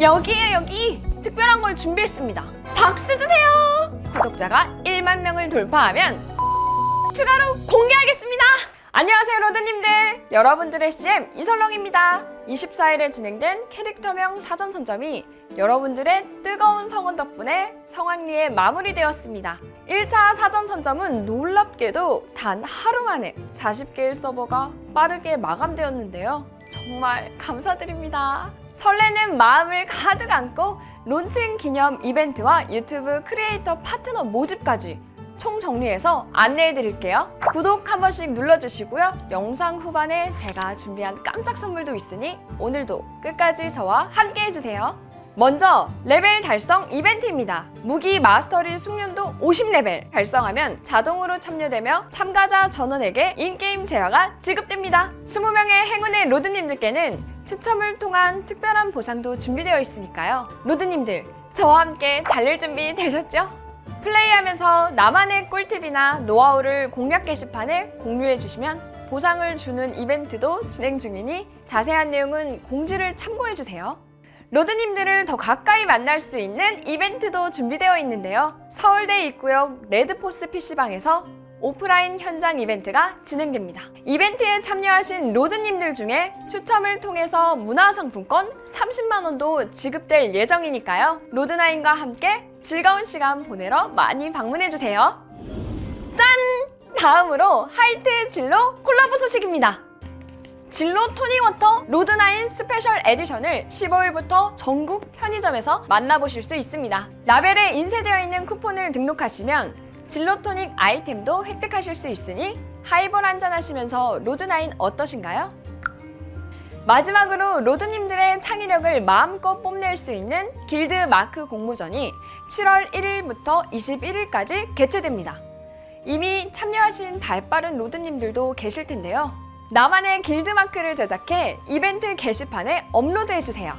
여기에 여기 특별한 걸 준비했습니다. 박수 주세요. 구독자가 1만 명을 돌파하면 추가로 공개하겠습니다. 안녕하세요, 로드님들. 여러분들의 CM 이설렁입니다. 24일에 진행된 캐릭터명 사전 선점이 여러분들의 뜨거운 성원 덕분에 성황리에 마무리되었습니다. 1차 사전 선점은 놀랍게도 단 하루 만에 40개의 서버가 빠르게 마감되었는데요. 정말 감사드립니다. 설레는 마음을 가득 안고 론칭 기념 이벤트와 유튜브 크리에이터 파트너 모집까지 총 정리해서 안내해 드릴게요. 구독 한 번씩 눌러주시고요. 영상 후반에 제가 준비한 깜짝 선물도 있으니 오늘도 끝까지 저와 함께 해주세요. 먼저 레벨 달성 이벤트입니다. 무기 마스터리 숙련도 50레벨 달성하면 자동으로 참여되며 참가자 전원에게 인게임 재화가 지급됩니다. 20명의 행운의 로드님들께는 추첨을 통한 특별한 보상도 준비되어 있으니까요. 로드님들 저와 함께 달릴 준비 되셨죠? 플레이하면서 나만의 꿀팁이나 노하우를 공략 게시판에 공유해 주시면 보상을 주는 이벤트도 진행 중이니 자세한 내용은 공지를 참고해 주세요. 로드님들을 더 가까이 만날 수 있는 이벤트도 준비되어 있는데요. 서울대 입구역 레드포스 PC방에서 오프라인 현장 이벤트가 진행됩니다. 이벤트에 참여하신 로드님들 중에 추첨을 통해서 문화상품권 30만원도 지급될 예정이니까요. 로드나인과 함께 즐거운 시간 보내러 많이 방문해주세요. 짠! 다음으로 하이트 진로 콜라보 소식입니다. 진로 토닝워터 로드나인 스페셜 에디션을 15일부터 전국 편의점에서 만나보실 수 있습니다. 라벨에 인쇄되어 있는 쿠폰을 등록하시면 진로 토닉 아이템도 획득하실 수 있으니 하이볼 한잔 하시면서 로드나인 어떠신가요? 마지막으로 로드님들의 창의력을 마음껏 뽐낼 수 있는 길드 마크 공모전이 7월 1일부터 21일까지 개최됩니다. 이미 참여하신 발빠른 로드님들도 계실 텐데요. 나만의 길드 마크를 제작해 이벤트 게시판에 업로드해주세요.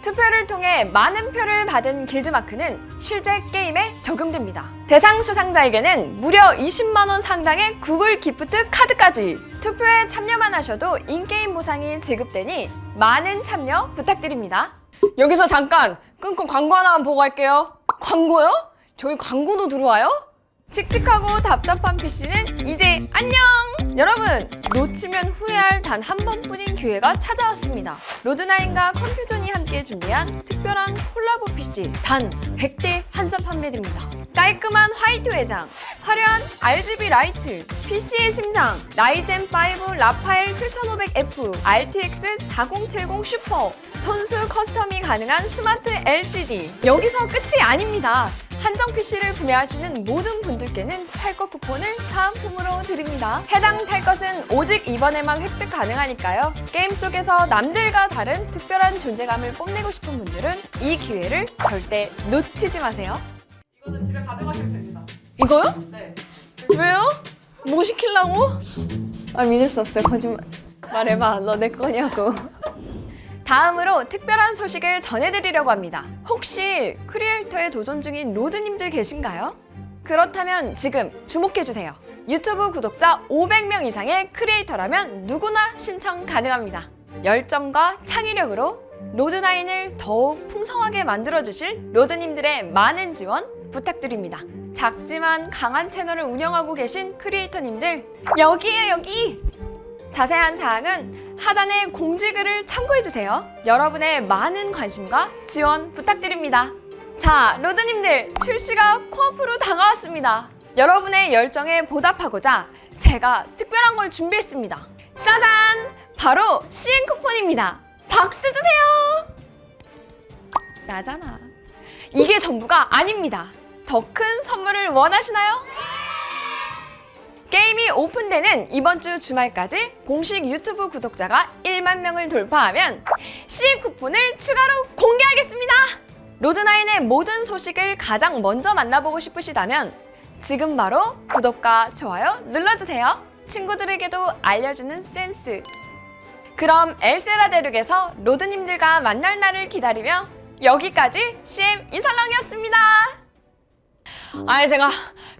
투표를 통해 많은 표를 받은 길드 마크는 실제 게임에 적용됩니다. 대상 수상자에게는 무려 20만원 상당의 구글 기프트 카드까지 투표에 참여만 하셔도 인게임 보상이 지급되니 많은 참여 부탁드립니다. 여기서 잠깐 끊고 광고 하나만 보고 갈게요. 광고요? 저희 광고도 들어와요? 칙칙하고 답답한 PC는 이제 안녕! 여러분, 놓치면 후회할 단 한 번뿐인 기회가 찾아왔습니다. 로드나인과 컴퓨전이 함께 준비한 특별한 콜라보 PC 단 100대 한정 판매됩니다. 깔끔한 화이트 외장, 화려한 RGB 라이트, PC의 심장, 라이젠 5 라파엘 7500F, RTX 4070 슈퍼, 손수 커스텀이 가능한 스마트 LCD. 여기서 끝이 아닙니다. 한정 PC를 구매하시는 모든 분들 께는 탈것 쿠폰을 사은품으로 드립니다. 해당 탈것은 오직 이번에만 획득 가능하니까요. 게임 속에서 남들과 다른 특별한 존재감을 뽐내고 싶은 분들은 이 기회를 절대 놓치지 마세요. 이거는 집에 가져가시면 됩니다. 이거요? 네. 왜요? 뭐 시키려고? 아 믿을 수 없어요. 거짓말. 말해봐. 너 내 거냐고. 다음으로 특별한 소식을 전해드리려고 합니다. 혹시 크리에이터에 도전 중인 로드님들 계신가요? 그렇다면 지금 주목해주세요. 유튜브 구독자 500명 이상의 크리에이터라면 누구나 신청 가능합니다. 열정과 창의력으로 로드나인을 더욱 풍성하게 만들어주실 로드님들의 많은 지원 부탁드립니다. 작지만 강한 채널을 운영하고 계신 크리에이터님들 여기에 여기! 자세한 사항은 하단의 공지글을 참고해주세요. 여러분의 많은 관심과 지원 부탁드립니다. 자, 로드님들 출시가 코앞으로 다가왔습니다. 여러분의 열정에 보답하고자 제가 특별한 걸 준비했습니다. 짜잔! 바로 CN 쿠폰입니다. 박수 주세요! 나잖아. 이게 전부가 아닙니다. 더 큰 선물을 원하시나요? 게임이 오픈되는 이번 주 주말까지 공식 유튜브 구독자가 1만 명을 돌파하면 CM 쿠폰을 추가로 공개하겠습니다. 로드나인의 모든 소식을 가장 먼저 만나보고 싶으시다면 지금 바로 구독과 좋아요 눌러주세요. 친구들에게도 알려주는 센스. 그럼 엘세라 대륙에서 로드님들과 만날 날을 기다리며 여기까지 CM 이설랑이었습니다. 아니 제가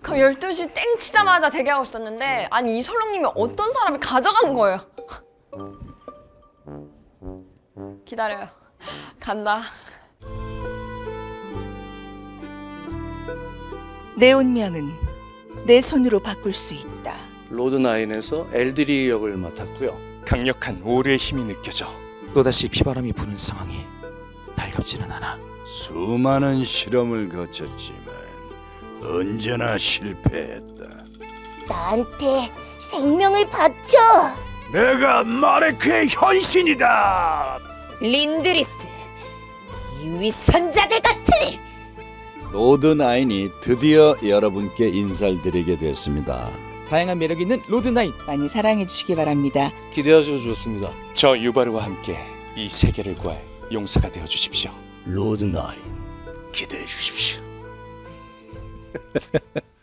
그 12시 땡 치자마자 대기하고 있었는데 아니 이설렁님이 어떤 사람이 가져간 거예요 기다려요 간다 내 운명은 내 손으로 바꿀 수 있다. 로드나인에서 엘드리 역을 맡았고요. 강력한 오르의 힘이 느껴져 또다시 피바람이 부는 상황이 달갑지는 않아 수많은 실험을 거쳤지만 언제나 실패했다. 나한테 생명을 바쳐! 내가 마레크의 현신이다. 린드리스! 이 위선자들 같으니! 로드나인이 드디어 여러분께 인사를 드리게 됐습니다. 다양한 매력 있는 로드나인 많이 사랑해 주시기 바랍니다. 기대하셔도 좋습니다. 저 유바르와 함께 이 세계를 구할 용사가 되어 주십시오 로드나인 기대해 주십시오.